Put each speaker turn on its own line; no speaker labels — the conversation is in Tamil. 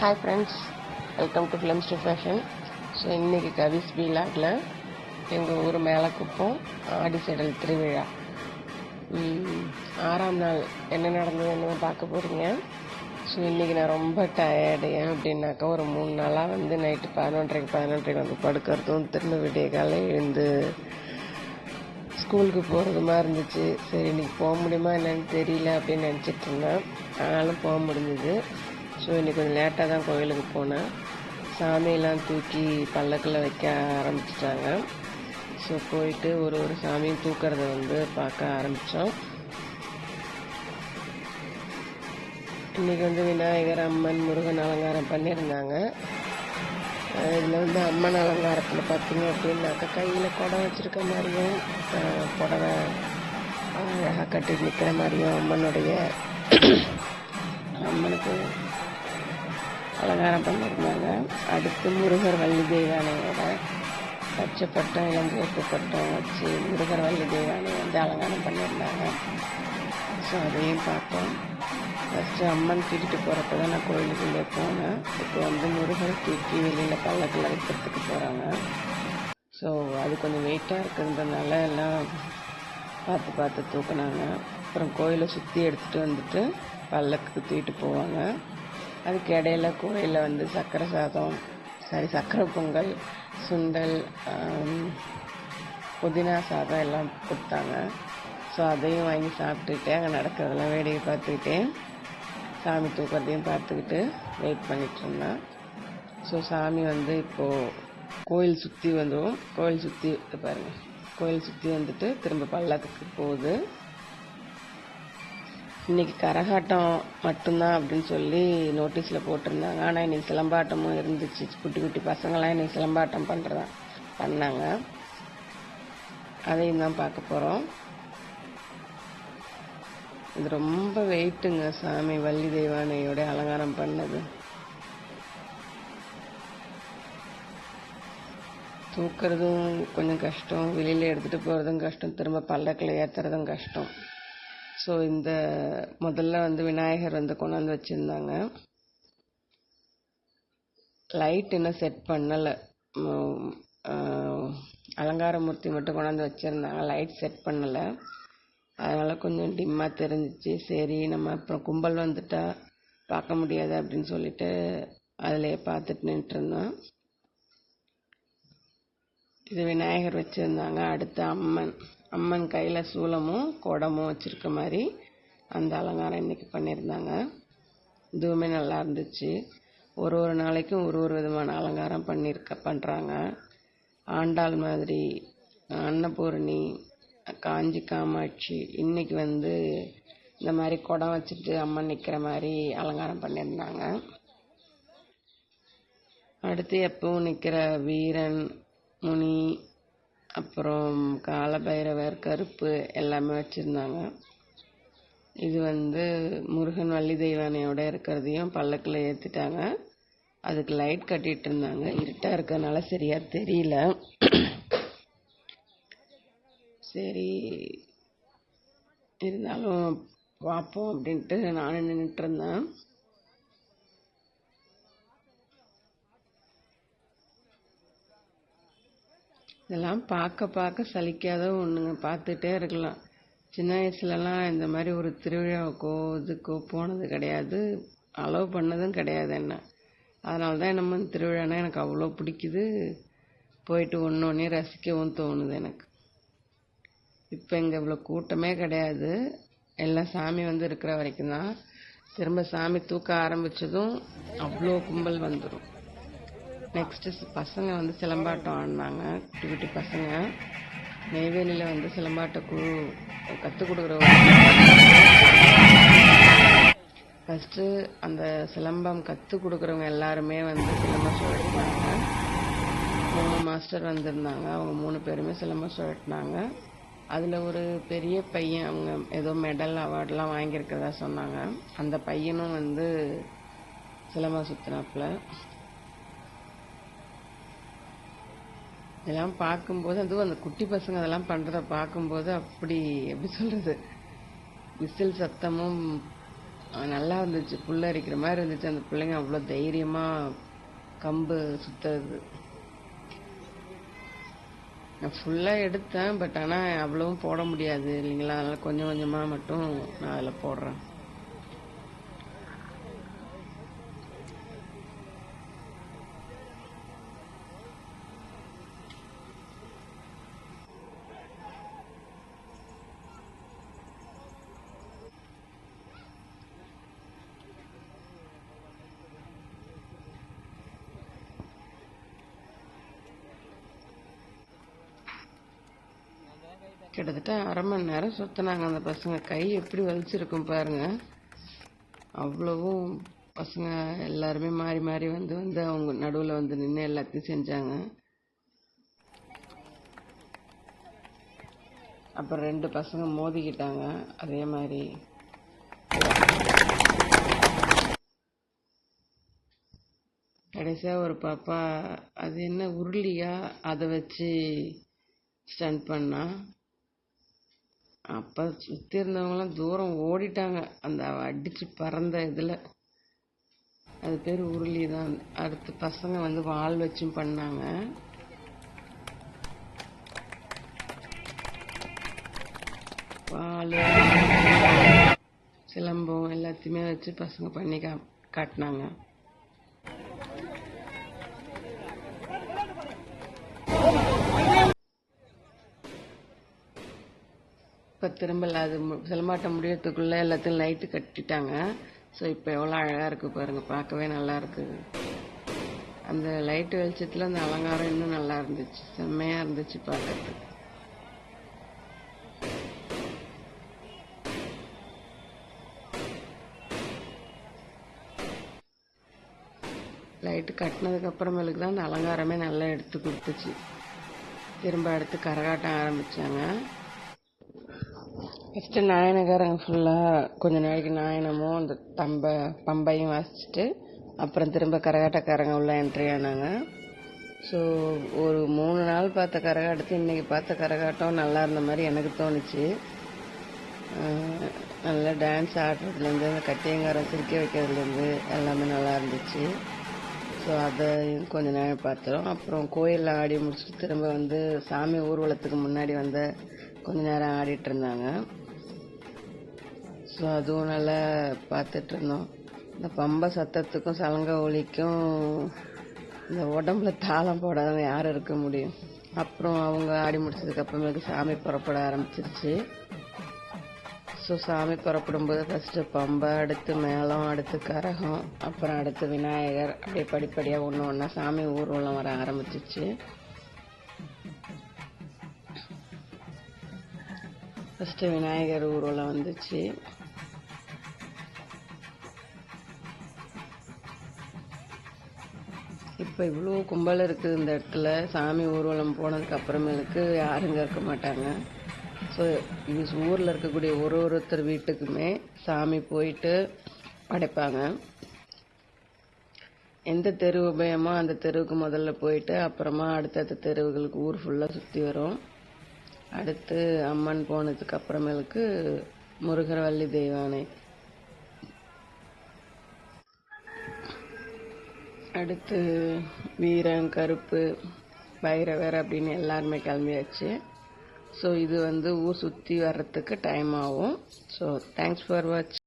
Hi friends welcome to films to fashion so இன்றைக்கி கவிஸ் வீலாகில் எங்கள் ஊர் மேலக்குப்பம் ஆடிசெடல் திருவிழா. ஆறாம் நாள் என்ன நடந்ததுன்னு பார்க்க போகிறீங்க ஸோ இன்றைக்கி நான் ரொம்ப டயர்டு ஏன் அப்படின்னாக்கா ஒரு மூணு நாளாக வந்து நைட்டு பதினொன்றரைக்கு பதினொன்றரைக்கு வந்து படுக்கிறதும் திரும்ப விடிய காலை எழுந்து ஸ்கூலுக்கு போகிறதுமா இருந்துச்சு. சரி இன்றைக்கி போக முடியுமா என்னன்னு தெரியல அப்படின்னு நினச்சிட்டு இருந்தேன். ஆனாலும் போக முடிஞ்சுது. ஸோ இன்றைக்கி கொஞ்சம் லேட்டாக தான் கோயிலுக்கு போனேன். சாமியெல்லாம் தூக்கி பல்லக்கில் வைக்க ஆரம்பிச்சிட்டாங்க. ஸோ போயிட்டு ஒரு ஒரு சாமியும் தூக்கிறத வந்து பார்க்க ஆரம்பித்தோம் இன்னைக்கு வந்து விநாயகர் அம்மன் முருகன் அலங்காரம் பண்ணியிருந்தாங்க. இதில் வந்து அம்மன் அலங்காரத்தில் பார்த்தீங்க அப்படின்னாக்கா கையில் குடம் வச்சுருக்க மாதிரியும் புடவை அழகாக கட்டி நிற்கிற மாதிரியும் அம்மனுடைய அம்மனுக்கு அலங்காரம் பண்ணியிருந்தாங்க. அடுத்து முருகர் வள்ளி தெய்வானையோட பச்சை பட்டம் இளஞ்சிவப்பு பட்டம் வச்சு முருகர் வள்ளி தெய்வானை வந்து அலங்காரம் பண்ணியிருந்தாங்க. ஸோ அதையும் பார்த்தோம். ஃபஸ்ட்டு அம்மன் தூக்கிட்டு போகிறப்ப தான் நான் கோயிலுக்குள்ளே போனேன். இப்போ வந்து முருகர் தூக்கி வெளியில் பல்லக்கில் வைக்கிறதுக்கு போகிறாங்க ஸோ அது கொஞ்சம் வெயிட்டாக இருக்கிறதுனால எல்லாம் பார்த்து பார்த்து தூக்குனாங்க. அப்புறம் கோயிலை சுற்றி எடுத்துகிட்டு வந்துட்டு பல்லக்கு தூக்கிட்டு போவாங்க. அதுக்கு இடையில கோயிலில் வந்து சக்கரை சாதம் சாரி சக்கரை பொங்கல் சுண்டல் புதினா சாதம் எல்லாம் கொடுத்தாங்க. ஸோ அதையும் வாங்கி சாப்பிட்டுட்டு அங்கே நடக்கிறதெல்லாம் வேடிக்கை பார்த்துக்கிட்டே சாமி தூக்கிறதையும் பார்த்துக்கிட்டு வெயிட் பண்ணிகிட்டு இருந்தேன். ஸோ சாமி வந்து இப்போது கோயில் சுற்றி வந்துடும் கோயில் சுற்றி பாருங்கள் கோயில் சுற்றி வந்துட்டு திரும்ப பல்லக்குக்கு போகுது. இன்னைக்கு கரகாட்டம் மட்டும்தான் அப்படின்னு சொல்லி நோட்டீஸில் போட்டிருந்தாங்க. ஆனால் இன்னைக்கு சிலம்பாட்டமும் இருந்துச்சு. குட்டி குட்டி பசங்களாம் இன்னைக்கு சிலம்பாட்டம் பண்ணுறதா பண்ணாங்க. அதையும் தான் பார்க்க போகிறோம் இது ரொம்ப வெயிட்டுங்க சாமி வள்ளி தெய்வானையோட அலங்காரம் பண்ணது. தூக்குறதும் கொஞ்சம் கஷ்டம். வெளியில் எடுத்துகிட்டு போகிறதும் கஷ்டம். திரும்ப பல்லக்கில் ஏற்றுறதும் கஷ்டம். ஸோ இந்த முதல்ல வந்து விநாயகர் வந்து கொண்டாந்து வச்சுருந்தாங்க. லைட் இன்னும் செட் பண்ணலை. அலங்காரமூர்த்தி மட்டும் கொண்டாந்து வச்சுருந்தாங்க. லைட் செட் பண்ணலை. அதனால் கொஞ்சம் டிம்மாக தெரிஞ்சிச்சு. சரி நம்ம அப்புறம் கும்பல் வந்துட்டா பார்க்க முடியாது அப்படின்னு சொல்லிட்டு அதிலே பார்த்துட்டு நின்றுருந்தோம் இது விநாயகர் வச்சுருந்தாங்க. அடுத்து அம்மன். அம்மன் கையில் சூலமும் குடமும் வச்சுருக்க மாதிரி அந்த அலங்காரம் இன்றைக்கி பண்ணியிருந்தாங்க இதுவுமே நல்லா இருந்துச்சு. ஒரு ஒரு நாளைக்கும் ஒரு ஒரு விதமான அலங்காரம் பண்ணியிருக்க பண்ணுறாங்க ஆண்டாள் மாதிரி அன்னபூரணி காஞ்சி காமாட்சி இன்றைக்கி வந்து இந்த மாதிரி குடம் வச்சுட்டு அம்மன் நிற்கிற மாதிரி அலங்காரம் பண்ணியிருந்தாங்க அடுத்து எப்பவும் நிற்கிற வீரன் முனி அப்புறம் காலபைரவர் கருப்பு எல்லாமே வச்சுருந்தாங்க. இது வந்து முருகன் வள்ளி தெய்வானையோட இருக்கிறதையும் பல்லக்கில் ஏற்றிட்டாங்க அதுக்கு லைட் கட்டிகிட்டு இருந்தாங்க. இருட்டாக இருக்கிறதுனால சரியாக தெரியல. சரி இருந்தாலும் பார்ப்போம் அப்படின்ட்டு நானும் நின்றுட்டு இருந்தேன். இதெல்லாம் பார்க்க பார்க்க சலிக்காத ஒன்றுங்க பார்த்துட்டே இருக்கலாம். சின்ன வயசுலலாம் இந்த மாதிரி ஒரு திருவிழாவுக்கோ இதுக்கோ போனது கிடையாது. அலோவ் பண்ணதும் கிடையாது என்ன. அதனால தான் என்னமோ திருவிழானா எனக்கு அவ்வளோ பிடிக்குது. போயிட்டு ஒன்று ஒன்றே ரசிக்கவும் தோணுது எனக்கு. இப்போ இங்கே இவ்வளோ கூட்டமே கிடையாது. எல்லாம் சாமி வந்து இருக்கிற வரைக்கும் தான் திரும்ப சாமி தூக்க ஆரம்பிச்சதும் அவ்வளோ கும்பல் வந்துடும் நெக்ஸ்ட்டு பசங்க வந்து சிலம்பாட்டம் ஆடினாங்க. குட்டி குட்டி பசங்க. நெய்வேலியில் வந்து சிலம்பாட்ட குழு கற்றுக் கொடுக்குற ஃபஸ்ட்டு அந்த சிலம்பம் கற்றுக் கொடுக்குறவங்க எல்லாருமே வந்து சிலம்பம் சுழட்டினாங்க மூணு மாஸ்டர் வந்திருந்தாங்க. அவங்க மூணு பேருமே சிலம்பம் சுழட்டினாங்க அதில் ஒரு பெரிய பையன் அவங்க ஏதோ மெடல் அவார்ட்லாம் வாங்கியிருக்கிறதா சொன்னாங்க. அந்த பையனும் வந்து சிலம்பம் சுற்றினாப்புல இதெல்லாம் பார்க்கும்போது அதுவும் அந்த குட்டி பசங்க அதெல்லாம் பண்ணுறத பார்க்கும்போது அப்படி எப்படி சொல்கிறது விசில் சத்தமும் நல்லா இருந்துச்சு. புல் அரிக்கிற மாதிரி இருந்துச்சு. அந்த பிள்ளைங்க அவ்வளோ தைரியமாக கம்பு சுற்றுறது நான் ஃபுல்லாக எடுத்தேன் பட் ஆனால் அவ்வளவும் போட முடியாது. இல்லைங்களா? அதனால் கொஞ்சம் கொஞ்சமாக மட்டும் நான் அதில் போடுறேன். கிட்டத்தட்ட அரை மணி நேரம் சுற்றினாங்க அந்த பசங்க. கை எப்படி வலிச்சிருக்கும் பாருங்க. அவ்வளவும் பசங்க எல்லாருமே மாறி மாறி வந்து வந்து அவங்க நடுவில் வந்து நின்று எல்லாத்தையும் செஞ்சாங்க. அப்புறம் ரெண்டு பசங்க மோதிக்கிட்டாங்க. அதே மாதிரி. கடைசியாக ஒரு பாப்பா அது என்ன உருளியா? அதை வச்சு ஸ்டன் பண்ணால் அப்போ சுற்றி இருந்தவங்களாம் தூரம் ஓடிட்டாங்க. அந்த அடித்து பறந்த இதில். அது பேர் உருளி தான். அடுத்து பசங்க வந்து வால் வச்சும் பண்ணாங்க. வால் சிலம்பம் எல்லாத்தையுமே வச்சு பசங்க பண்ணி கா காட்டினாங்க. திரும்ப அது சிலம்பாட்டம் முடியறதுக்குள்ளே எல்லாத்தையும் லைட்டு கட்டிட்டாங்க. ஸோ இப்போ எவ்வளோ அழகாக இருக்குது பாருங்கள் பார்க்கவே நல்லா இருக்குது அந்த லைட்டு வெளிச்சத்தில் அந்த அலங்காரம் இன்னும் நல்லா இருந்துச்சு. செம்மையாக இருந்துச்சு பார்க்கறதுக்கு. லைட்டு கட்டினதுக்கு அப்புறமேலுக்கு தான் அந்த அலங்காரமே நல்லா எடுத்து கொடுத்துச்சு. திரும்ப அடுத்து கரகாட்டம் ஆரம்பித்தாங்க ஃபஸ்ட்டு நாயனகாரங்க ஃபுல்லாக கொஞ்ச நாளைக்கு நாயனமும் அந்த தம்ப பம்பையும் வாசிச்சுட்டு அப்புறம் திரும்ப கரகாட்டக்காரங்க உள்ளே என்ட்ரி ஆனாங்க. ஸோ ஒரு மூணு நாள் பார்த்த கரகாட்டத்தை இன்றைக்கி பார்த்த கரகாட்டம் நல்லா இருந்த மாதிரி எனக்கு தோணுச்சு. நல்லா டான்ஸ் ஆடுறதுலேருந்து அந்த கட்டியங்காரம் சிரிக்க வைக்கிறதுலேருந்து எல்லாமே நல்லா இருந்துச்சு. ஸோ அதை கொஞ்ச நேரம் பார்த்தோம் அப்புறம் கோயிலில் ஆடி முடிச்சுட்டு திரும்ப வந்து சாமி ஊர்வலத்துக்கு முன்னாடி வந்து கொஞ்ச நேரம் ஆடிட்டு இருந்தாங்க. அதுவும் நல்லா பார்த்துட்டு இருந்தோம் இந்த பம்பை சத்தத்துக்கும் சலங்க ஒலிக்கும் இந்த உடம்புல தாளம் போடாத யாரும் இருக்க முடியும். அப்புறம் அவங்க ஆடி முடிச்சதுக்கு அப்புறமேலுக்கு சாமி புறப்பட ஆரம்பிச்சிருச்சு. ஸோ சாமி புறப்படும்போது ஃபஸ்ட்டு பம்பை அடுத்து மேளம் அடுத்து கரகம் அப்புறம் அடுத்து விநாயகர் அப்படியே படிப்படியாக ஒன்று ஒன்றா சாமி ஊர்வலம் வர ஆரம்பிச்சிச்சு. ஃபஸ்ட்டு விநாயகர் ஊர்வலம் வந்துச்சு. இப்போ இவ்வளோ கும்பல் இருக்குது இந்த இடத்துல. சாமி ஊர்வலம் போனதுக்கு அப்புறமேலுக்கு யாருங்க இருக்க மாட்டாங்க. ஸோ இது ஊரில் இருக்கக்கூடிய ஒரு ஒருத்தர் வீட்டுக்குமே சாமி போயிட்டு படைப்பாங்க. எந்த தெரு உபயமோ அந்த தெருவுக்கு முதல்ல போயிட்டு அப்புறமா அடுத்தடுத்த தெருவுகளுக்கு ஊர் ஃபுல்லாக சுற்றி வரும். அடுத்து அம்மன் போனதுக்கு அப்புறமேலுக்கு முருகர் வள்ளி தெய்வானை அடுத்து வீரம் கருப்பு பைரவர் அப்படின்னு எல்லாருமே கிளம்பியாச்சு. ஸோ இது வந்து ஊர் சுற்றி வர்றதுக்கு டைம் ஆகும். So thanks for watch